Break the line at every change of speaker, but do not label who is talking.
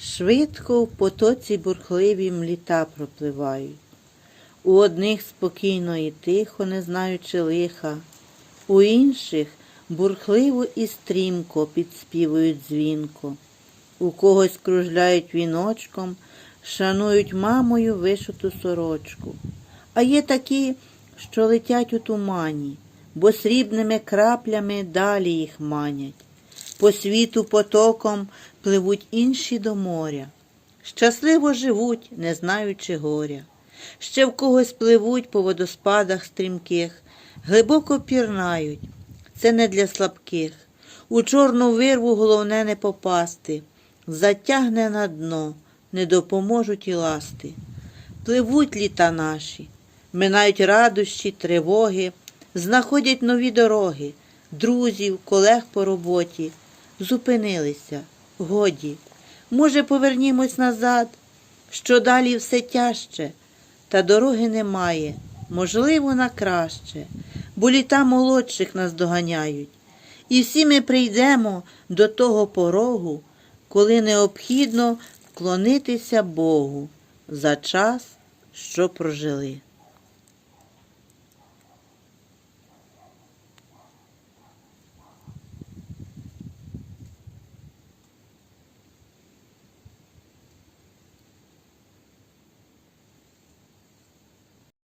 Швидко в потоці бурхливім літа пропливають. У одних спокійно і тихо, не знаючи лиха, у інших бурхливо і стрімко підспівують дзвінко, у когось кружляють віночком, шанують мамою вишиту сорочку. А є такі, що летять у тумані, бо срібними краплями далі їх манять. По світу потоком пливуть інші до моря. Щасливо живуть, не знаючи горя. Ще в когось пливуть по водоспадах стрімких, глибоко пірнають. Це не для слабких. У чорну вирву головне не попасти. Затягне на дно, не допоможуть і ласти. Пливуть літа наші, минають радощі, тривоги, знаходять нові дороги, друзів, колег по роботі. Зупинилися, годі. Може, повернімось назад, що далі все тяжче, та дороги немає, можливо, на краще, бо літа молодших нас доганяють. І всі ми прийдемо до того порогу, коли необхідно вклонитися Богу за час, що прожили.